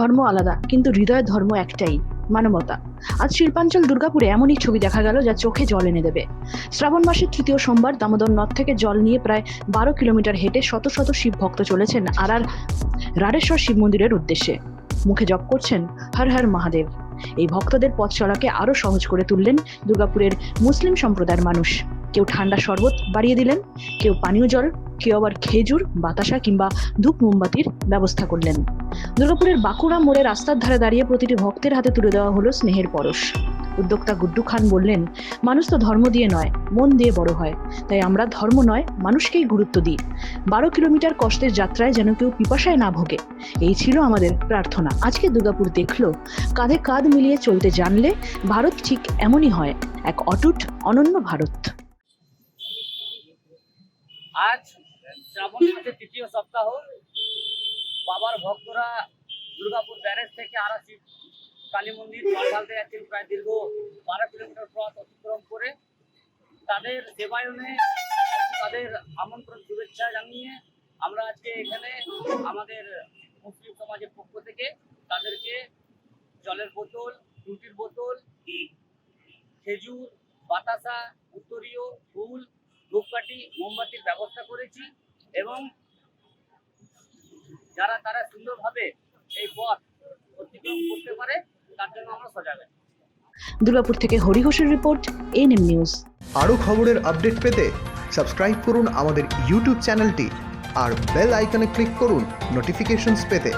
ধর্ম আলাদা, কিন্তু হৃদয়ের ধর্ম একটাই, মানবতা। আজ শিল্পাঞ্চল দুর্গাপুরে এমনই ছবি দেখা গেল যা চোখে জল এনে দেবে। শ্রাবণ মাসের তৃতীয় সোমবার দামোদর নদ থেকে জল নিয়ে প্রায় বারো কিলোমিটার হেঁটে শত শত শিব ভক্ত চলেছেন আর আর রাড়েশ্বর শিব মন্দিরের উদ্দেশ্যে। মুখে জপ করছেন হর হর মহাদেব। এই ভক্তদের পথ চলাকে আরও সহজ করে তুললেন দুর্গাপুরের মুসলিম সম্প্রদায়ের মানুষ। কেউ ঠান্ডা শরবত বাড়িয়ে দিলেন, কেউ পানীয় জল, কেউ আবার খেজুর, বাতাসা কিংবা ধূপ মোমবাতির ব্যবস্থা করলেন। দুর্গাপুরের বাঁকুড়া মোড়ে রাস্তার ধারে দাঁড়িয়ে প্রতিটি ভক্তের হাতে তুলে দেওয়া হলো স্নেহের পরশ। উদ্যোক্তা গুড্ডু খান বললেন, মানুষ তো ধর্ম দিয়ে নয়, মন দিয়ে বড় হয়। তাই আমরা ধর্ম নয়, মানুষকেই গুরুত্ব দিই। বারো কিলোমিটার কষ্টের যাত্রায় যেন কেউ পিপাসায় না ভোগে। এই ছিল আমাদের প্রার্থনা। আজকে দুর্গাপুর দেখল, কাঁধে কাঁধ মিলিয়ে চলতে জানলে ভারত ঠিক এমনই হয়, এক অটুট, অনন্য ভারত। আজ শ্রাবণ মাসের তৃতীয় সপ্তাহ। বাবার ভক্তরা দুর্গাপুর ব্যারেজ থেকে আরাসি কালী মন্দির জল ঢালতে যাচ্ছেন প্রায় দীর্ঘ বারো কিলোমিটার পথ অতিক্রম করে। তাদের সেবায়নে তাদের আমন্ত্রণ শুভেচ্ছা জানিয়ে আমরা আজকে এখানে আমাদের মুসলিম সমাজের পক্ষ থেকে তাদেরকে জলের বোতল, রুটির বোতল, খেজুর, বাতাসা, উত্তরীয়, ফুল ব্যবস্থা করেছি এবং যারা তারা সুন্দরভাবে এই পথ অতিক্রম করতে পারে তার জন্য আমরা সজাগ আছি। দুর্গাপুর থেকে হরি ঘোষের রিপোর্ট এনএম নিউজ আরও খবরের আপডেট পেতে সাবস্ক্রাইব করুন আমাদের ইউটিউব চ্যানেলটি আর বেল আইকনে ক্লিক করুন নোটিফিকেশনস পেতে।